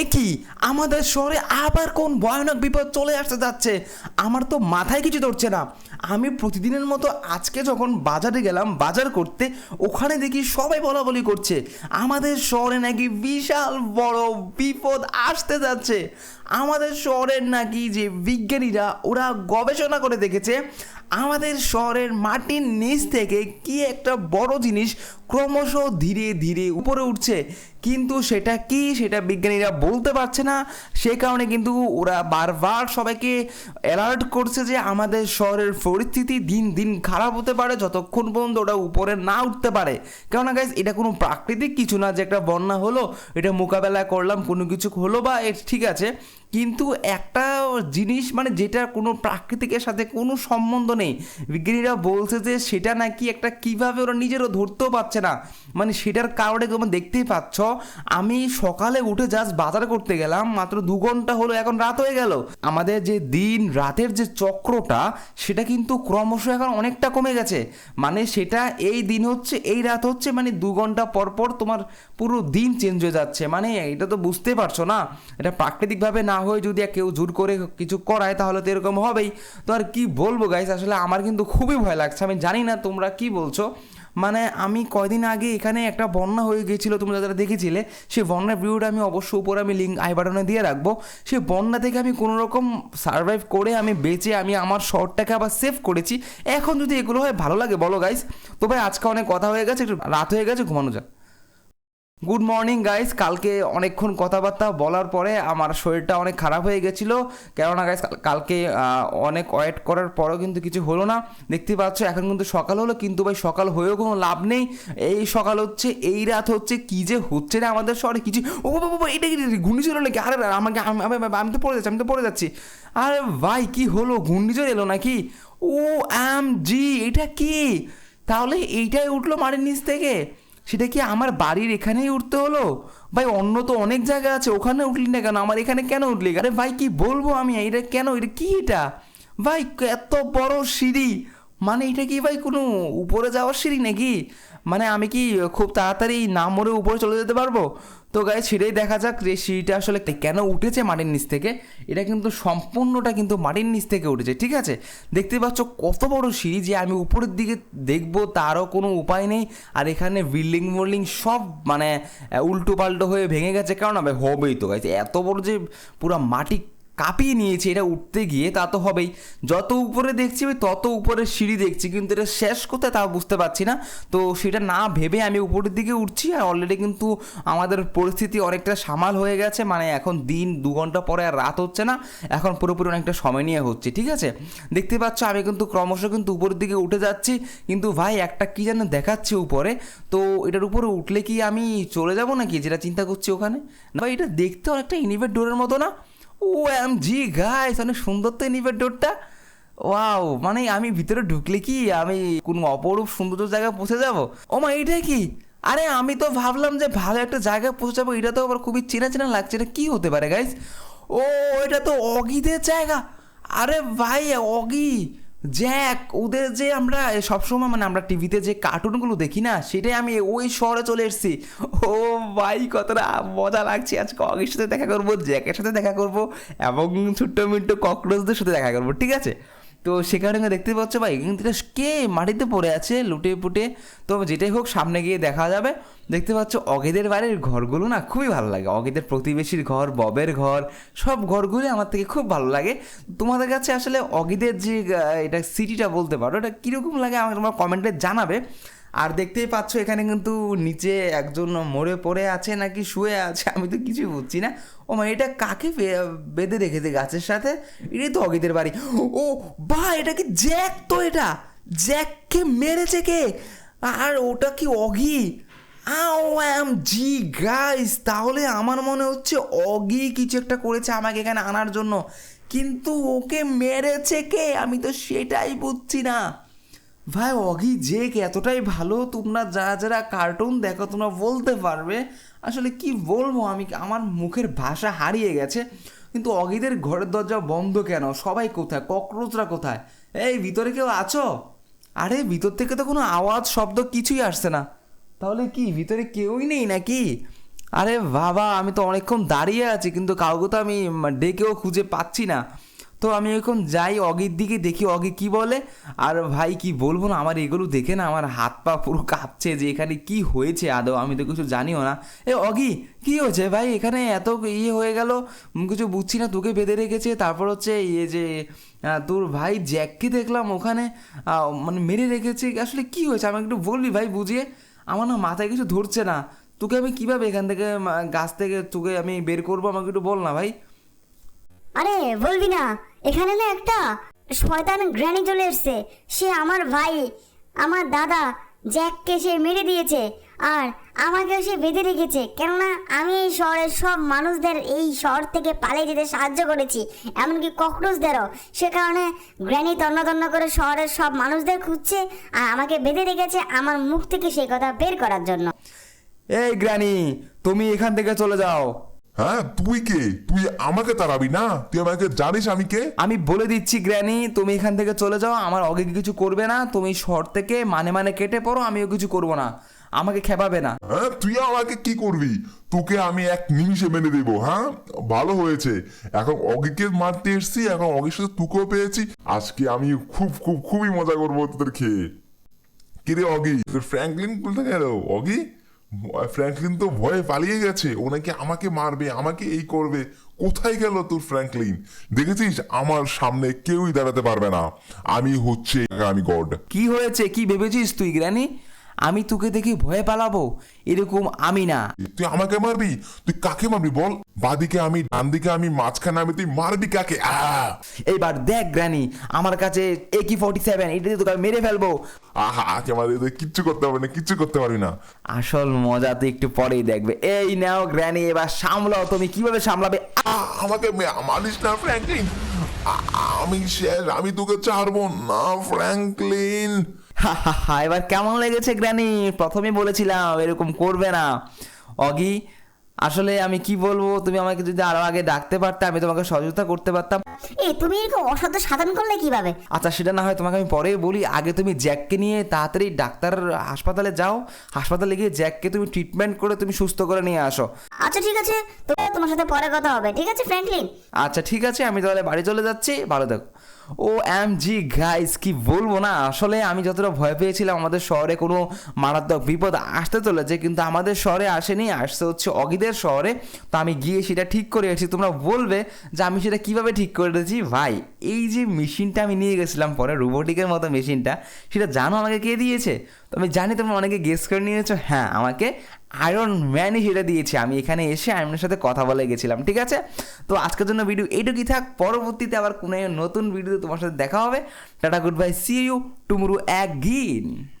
এ কি? আমাদের শহরে আবার কোন ভয়ানক বিপদ চলে আসতে যাচ্ছে? আমার তো মাথায় কিছু ধরছে না। আমি প্রতিদিনের মতো আজকে যখন বাজারে গেলাম, বাজার করতে, ওখানে দেখি সবাই বলা বলি করছে। আমাদের শহরে নাকি বিশাল বড় বিপদ আসতে যাচ্ছে। আমাদের শহরের নাকি যে বিজ্ঞানীরা, ওরা গবেষণা করে দেখেছে আমাদের শহরের মাটির নিচ থেকে কি একটা বড় জিনিস ক্রমশ ধীরে ধীরে উপরে উঠছে। কিন্তু সেটা কি সেটা বিজ্ঞানীরা বলতে পারছে না। সে কারণে কিন্তু ওরা বারবার সবাইকে অ্যালার্ট করছে যে আমাদের শহরের পরিস্থিতি দিন দিন খারাপ হতে পারে, যতক্ষণ পর্যন্ত ওটা উপরে না উঠতে পারে। কেননা গাইজ এটা কোনো প্রাকৃতিক কিছু না যে একটা বন্যা হলো, এটা মোকাবেলা করলাম, কোনো কিছু হলো বা ঠিক আছে। কিন্তু একটা জিনিস মানে যেটা কোনো প্রাকৃতিকের সাথে কোনো সম্বন্ধ নেই। বিজ্ঞানীরা বলছে যে সেটা নাকি একটা কীভাবে ওরা নিজেরও ধরতেও পারছে না। মানে সেটার কারণে তোমরা দেখতেই পাচ্ছ, আমি সকালে উঠে জাস্ট বাজার করতে গেলাম, মাত্র দু ঘণ্টা হলো, এখন রাত হয়ে গেল। আমাদের যে দিন রাতের যে চক্রটা, সেটা কিন্তু ক্রমশ এখন অনেকটা কমে গেছে। মানে সেটা এই দিন হচ্ছে, এই রাত হচ্ছে মানে দু ঘণ্টা পর পর তোমার পুরো দিন চেঞ্জ হয়ে যাচ্ছে। মানে এটা তো বুঝতে পারছ না, এটা প্রাকৃতিকভাবে না হয়ে যদি কেউ জোর করে কিছু করায়, তাহলে তো এরকম হবেই। তো আর কি বলব গাইস আসলে আমার কিন্তু খুবই ভয় লাগছে। আমি জানি না তোমরা কি বলছো। মানে আমি কয়দিন আগে এখানে একটা বন্যা হয়ে গিয়েছিল তোমরা যারা দেখেছিলে, সেই বন্যার ভিডিওটা আমি অবশ্য উপরে আমি লিঙ্ক আই বাটনে দিয়ে রাখব। সেই বন্যা থেকে আমি কোনো রকম সার্ভাইভ করে আমি বেঁচে, আমি আমার শহরটাকে আবার সেভ করেছি। এখন যদি এগুলো হয়, ভালো লাগে, বলো গাইস তো ভাই, আজকে অনেক কথা হয়ে গেছে, একটু রাত হয়ে গেছে, ঘুমানো যাক। গুড মর্নিং গাইস কালকে অনেকক্ষণ কথাবার্তা বলার পরে আমার শরীরটা অনেক খারাপ হয়ে গেছিল। কেননা গাইস কালকে অনেক ওয়েট করার পরেও কিন্তু কিছু হলো না। দেখতে পাচ্ছ, এখন কিন্তু সকাল হলো, কিন্তু ভাই সকাল হয়েও কোনো লাভ নেই। এই সকাল হচ্ছে, এই রাত হচ্ছে, কি যে হচ্ছে না আমাদের শহরে কিছু ও বাবা এটা কি ঘূর্ণিঝড় নাকি? আরে আমাকে, আমি- আমি আমি তো পড়ে যাচ্ছি, আমি তো পড়ে যাচ্ছি। আরে ভাই, কি হলো? ঘূর্ণিঝড় এলো নাকি? ও এম জি এটা কি? তাহলে এইটাই উঠল মাটির নিচ থেকে। সেটা কি আমার বাড়ির এখানেই উঠতে হলো? ভাই, অন্য তো অনেক জায়গা আছে, ওখানে উঠলি না কেন? আমার এখানে কেন উঠলি? আরে ভাই, কি বলব আমি? এটা কেন? এটা কি এটা? ভাই, এত বড় সিঁড়ি। মানে এটা কি ভাই, কোনো উপরে যাওয়ার সিঁড়ি নাকি? মানে আমি কি খুব তাড়াতাড়ি না মরে উপরে চলে যেতে পারব? তো গায়ে সেটাই দেখা যাক যে সিঁড়িটা আসলে কেন উঠেছে মাটির নিচ থেকে। এটা কিন্তু সম্পূর্ণটা কিন্তু মাটির নিচ থেকে উঠেছে, ঠিক আছে? দেখতে পাচ্ছ কত বড় সিঁড়ি যে আমি উপরের দিকে দেখব, তারও কোনো উপায় নেই। আর এখানে বিল্ডিং মোল্ডিং সব মানে উল্টো পাল্টো হয়ে ভেঙে গেছে। কারণ ভাই, হবেই তো গাইছে এত বড় যে পুরো মাটি কাঁপিয়ে নিয়েছে, এটা উঠতে গিয়ে, তা তো হবেই। যত উপরে দেখছি আমি, তত উপরে সিঁড়ি দেখছি, কিন্তু এটা শেষ কোথায় তা বুঝতে পারছি না। তো সেটা না ভেবে আমি উপরের দিকে উঠছি, আর অলরেডি কিন্তু আমাদের পরিস্থিতি অনেকটা সামাল হয়ে গেছে। মানে এখন দিন দু ঘণ্টা পরে আর রাত হচ্ছে না, এখন পুরোপুরি অনেকটা সময় নিয়ে হচ্ছে, ঠিক আছে? দেখতে পাচ্ছ, আমি কিন্তু ক্রমশ কিন্তু উপরের দিকে উঠে যাচ্ছি, কিন্তু ভাই, একটা কি যেন দেখাচ্ছে উপরে। তো এটার উপরে উঠলে কি আমি চলে যাব নাকি, যেটা চিন্তা করছি ওখানে? না ভাই, এটা দেখতে অনেকটা ইনিভেট ডোরের মতো না? ও এম জি গাইস অনেক সুন্দর তো নিবের ডোরটা। ওয়াও মানে আমি ভিতরে ঢুকলে কি আমি কোন অপরূপ সুন্দর জায়গায় পৌঁছে যাব? ও মা এটা কি? আরে আমি তো ভাবলাম যে ভালো একটা জায়গায় পৌঁছে যাব, এটা তো আবার খুবই চেনা চেনা লাগছে, এটা কি হতে পারে গাইস ও এটা তো অগিদের জায়গা। আরে ভাই, অগি। জ্যাক ওদের যে আমরা সবসময় মানে আমরা টিভিতে যে কার্টুনগুলো দেখি না, সেটাই আমি ওই শহরে চলে এসেছি। ও ভাই, কতটা মজা লাগছে। আজকে অগের সাথে দেখা করব, জ্যাকের সাথে দেখা করব এবং ছোট্ট মিট্টু ককরোচদের সাথে দেখা করব, ঠিক আছে? তো সেখানে দেখতে পাচ্ছ ভাই কিন্তু কে মাটিতে পড়ে আছে লুটে পুটে তো যেটাই হোক, সামনে গিয়ে দেখা যাবে। দেখতে পাচ্ছ অগেদের বাড়ির ঘরগুলো না খুবই ভালো লাগে। অগেদের প্রতিবেশীর ঘর, ববের ঘর, সব ঘরগুলি আমার থেকে খুব ভালো লাগে। তোমাদের কাছে আসলে অগেদের যে এটা সিটিটা বলতে পারো, এটা কীরকম লাগে আমাকে তোমার কমেন্টে জানাবে। আর দেখতেই পাচ্ছ এখানে কিন্তু নিচে একজন মরে পড়ে আছে নাকি শুয়ে আছে, আমি তো কিছুই বুঝছি না। ও মানে এটা কাকে বেঁধে রেখেছে গাছের সাথে? এটাই তো অগিদের বাড়ি। ও বা, এটা কি জ্যাক তো এটা? জ্যাককে মেরেছে কে? আর ওটা কি অগি? আও এম জি গাইস, তাহলে আমার মনে হচ্ছে অগি কিছু একটা করেছে আমাকে এখানে আনার জন্য। কিন্তু ওকে মেরেছে কে? আমি তো সেটাই বুঝছি না। ভাই, অগি, যে এতটাই ভালো, তোমরা যারা যারা কার্টুন দেখো, তোমরা বলতে পারবে। আসলে কি বলব আমি, আমার মুখের ভাষা হারিয়ে গেছে। কিন্তু অগিদের ঘরের দরজা বন্ধ কেন? সবাই কোথায়? ককরোচরা কোথায়? এই, ভিতরে কেউ আছো? আরে, ভিতর থেকে তো কোনো আওয়াজ, শব্দ কিছুই আসছে না। তাহলে কি, ভিতরে কেউই নেই নাকি? আরে বাবা, আমি তো অনেকক্ষণ দাঁড়িয়ে আছি, কিন্তু কাউকে তো আমি ডেকেও খুঁজে পাচ্ছি না। তো আমি এখন যাই অগির দিকে, দেখি অগি কি বলে। আর ভাই, কি বলব না, আমার এগুলো দেখে না আমার হাত পা পুরো কাঁপছে যে এখানে কি হয়েছে আদৌ, আমি তো কিছু জানিও না। এ অগি, কি হয়েছে ভাই? এখানে এত ইয়ে হয়ে গেল কিছু বুঝছি না, তোকে বেঁধে রেখেছে। তারপর হচ্ছে ইয়ে যে তোর ভাই জ্যাককে দেখলাম ওখানে মানে মেরে রেখেছে। আসলে কি হয়েছে? আমাকে একটু বলবি ভাই, বুঝিয়ে? আমার না মাথায় কিছু ধরছে না। তোকে আমি কীভাবে এখান থেকে গাছ থেকে তোকে আমি বের করব? আমাকে একটু বল না ভাই। আরে, বলবি না। এখানে না একটা শয়তান গ্র্যানি চলে এসছে। সে আমার ভাই, আমার দাদা, জ্যাককে সে মেরে দিয়েছে আর আমাকেও সে বেঁধে রেখেছে। কেননা আমি এই শহরের সব মানুষদের এই শহর থেকে পালিয়ে যেতে সাহায্য করেছি। এমনকি ককরোচদেরও। সে কারণে গ্র্যানি তন্ন তন্ন করে শহরের সব মানুষদের খুঁজছে আর আমাকে বেঁধে রেখেছে আমার মুখ থেকে সেই কথা বের করার জন্য। এই গ্রানি তুমি এখান থেকে চলে যাও। হ্যাঁ তুই কে? তুই আমাকে তাড়াবি না? তুই আমাকে জানিস আমি কে? আমি বলে দিচ্ছি গ্র্যানি তুমি এখান থেকে চলে যাও আমার অগে কিছু করবে না তুমি শহর থেকে মানে মানে কেটে পড়ো আমিও কিছু করব না। আমাকে খেপাবে না। হ্যাঁ তুই আমাকে কি করবি? তোকে আমি এক নিমিষে মেনে দেবো হ্যাঁ? ভালো হয়েছে। এখন অগিকে মারতে এসছি এখন অগির সাথে তুকেও পেয়েছি। আজকে আমি খুব খুব খুবই মজা করব তোদের খেয়ে। কিরে অগি তোর ফ্র্যাঙ্কলিন বলতে গেল? অগি? ফ্র্যাঙ্কলিন তো ভয়ে পালিয়ে গেছে। ও নাকি আমাকে মারবে, আমাকে এই করবে। কোথায় গেল তোর ফ্র্যাঙ্কলিন দেখেছিস? আমার সামনে কেউই দাঁড়াতে পারবে না। আমি হচ্ছে আমি গড। কি হয়েছে? কি ভেবেছিস তুই, গ্র্যানি? আমি তোকে দেখে ভয়ে পালাবো। এরকম আমি না। তুই আমাকে মারবি? তুই কাকে মারবি বল? বাদিকে আমি ডান দিকে আমি মাঝখানে আমি তুই মারবি কাকে? এইবার দেখ গ্র্যানি আমার কাছে একি ফর্টি সেভেন এটা দিয়ে তোকে মেরে ফেলব। আহা তুই কিচ্ছু করতে পারবি না কিচ্ছু করতে পারবি না। আসল মজা তো একটু পরেই দেখবে। এই নাও গ্র্যানি এবার সামলাও তুমি কীভাবে সামলাবে? আমাকে মারিস না ফ্র্যাঙ্কলিন। আমি শেষ আমি তোকে ছাড়বো না ফ্র্যাঙ্কলিন। হা এবার কেমন লেগেছে গ্র্যানি? প্রথমে বলেছিলাম এরকম করবে না। অগি আসলে আমি কি বলব? তুমি আমাকে যদি আরও আগে ডাকতে পারতে আমি তোমাকে সহযোগিতা করতে পারতাম। এই তুমি এরকম অসাধ্য সাধন করলে কীভাবে? আচ্ছা সেটা না হয় তোমাকে আমি পরেই বলি। আগে তুমি জ্যাককে নিয়ে তাড়াতাড়ি ডাক্তার হাসপাতালে যাও। হাসপাতালে গিয়ে জ্যাককে তুমি ট্রিটমেন্ট করে তুমি সুস্থ করে নিয়ে আসো। আচ্ছা ঠিক আছে। তোমার সাথে পরে কথা হবে ঠিক আছে ফ্র্যাঙ্কলিন? আচ্ছা ঠিক আছে আমি তাহলে বাড়ি চলে যাচ্ছি। ভালো দেখো ও এম জি গাইস কি বলব না? আসলে আমি যতটা ভয় পেয়েছিলাম, আমাদের শহরে কোনো মারাত্মক বিপদ আসতে চলেছে, কিন্তু আমাদের শহরে আসেনি। আসছে হচ্ছে অগিদের শহরে। তো আমি গিয়ে সেটা ঠিক করে এসেছি। তোমরা বলবে যে আমি সেটা কীভাবে ঠিক করেছি? ভাই, এই যে মেশিনটা আমি নিয়ে গেছিলাম পরে, রোবোটিকের মতো মেশিনটা, সেটা জানো আমাকে কে দিয়েছে? তো আমি জানি তোমরা অনেকে গেস করে নিয়েছো। হ্যাঁ আমাকে আয়রন ম্যানই সেটা দিয়েছে। আমি এখানে এসে আয়রনের সাথে কথা বলে গেছিলাম, ঠিক আছে? তো আজকের জন্য ভিডিও এইটুকুই থাক। পরবর্তীতে আবার কোনো নতুন ভিডিওতে তোমার সাথে দেখা হবে। Tata good bye see you tomorrow again